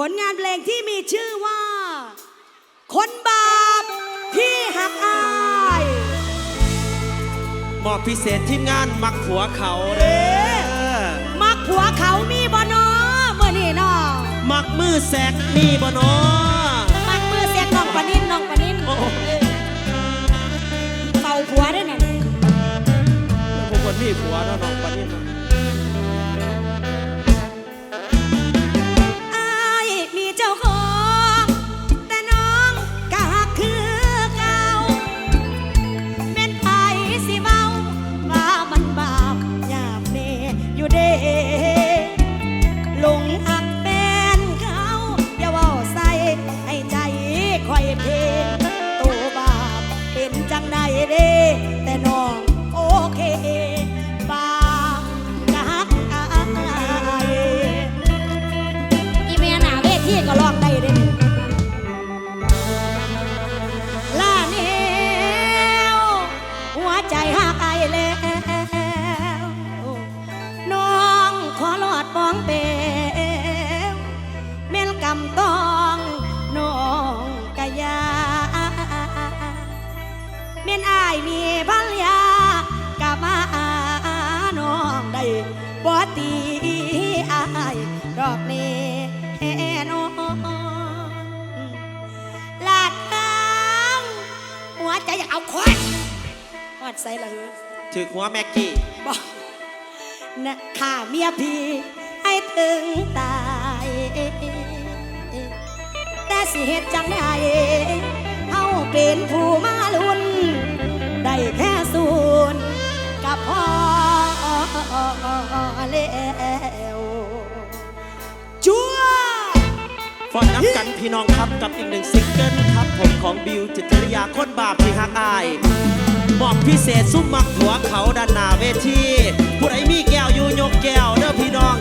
ผลงานเพลงที่มีชื่อว่า คนบาปที่หักอายมอบพิเศษทีมงานมักหัวเขาเด้อมักผัวเขามีบ่นอเมื่อนี่นอมักมือแสกมีบ่นอมักมือเสียงน้องปะนินน้องปะนินโอ้โหเป่าผัวด้วยน่ะพวกคนมีผัวเนาะน้องปานนี้ ฮ้อถึกหัวแม็กกี้บอกนะข้าเมียพี่ให้ถึงตาย แต่สิเหตุจังได้เฮาเป็นผู้มาลุน ได้แค่ศูนย์กับพ่อแล้วจัวฟอนน้ำกันพี่น้องครับกับอีกหนึ่งซิงเกิลครับผมของบิวจิตรยาคนบาปที่ฮักอาย มอบพิเศษซุ้มมักหัวเขาด้านหน้าเวทีผู้ใดมีแก้วอยู่ยกแก้วเด้อพี่น้อง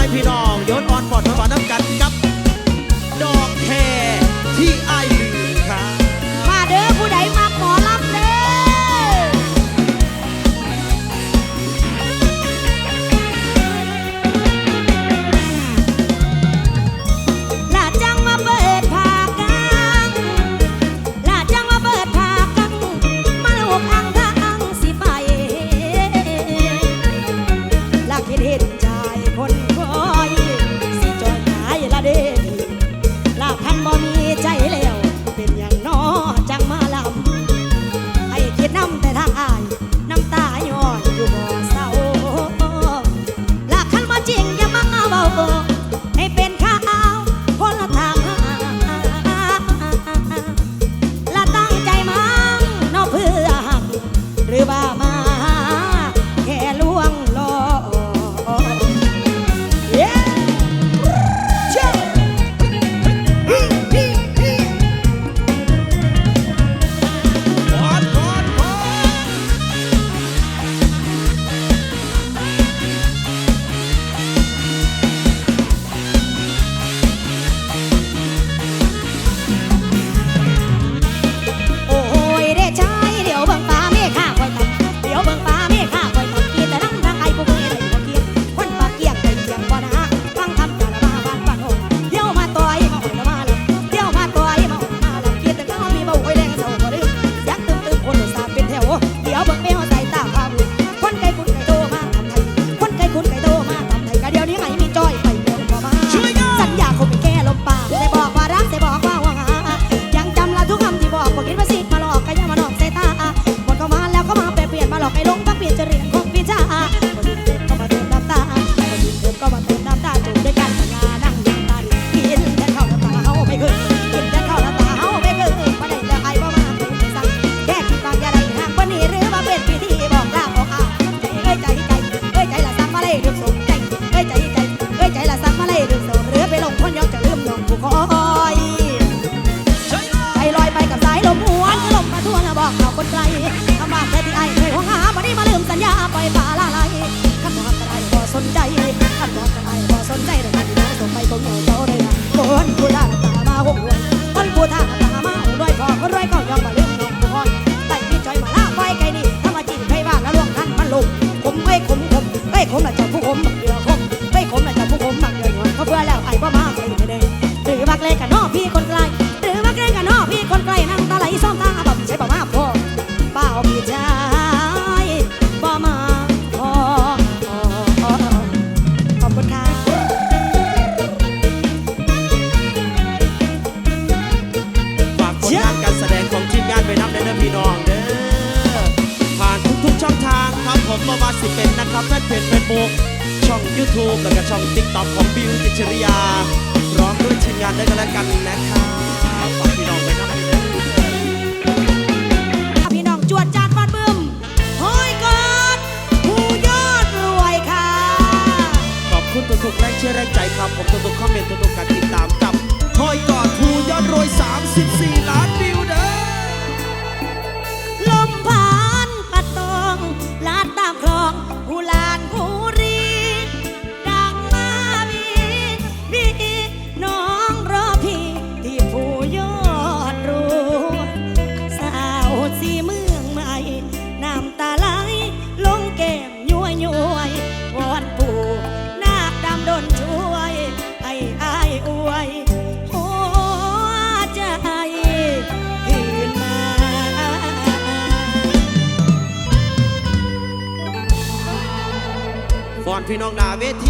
ายพี่น้องโยนอ่อนปอดประน้ำกันกับ ดอกแคที่ไอ ลงพักเปลี่ยนจริตของพิจา พี่น้องหนาเวที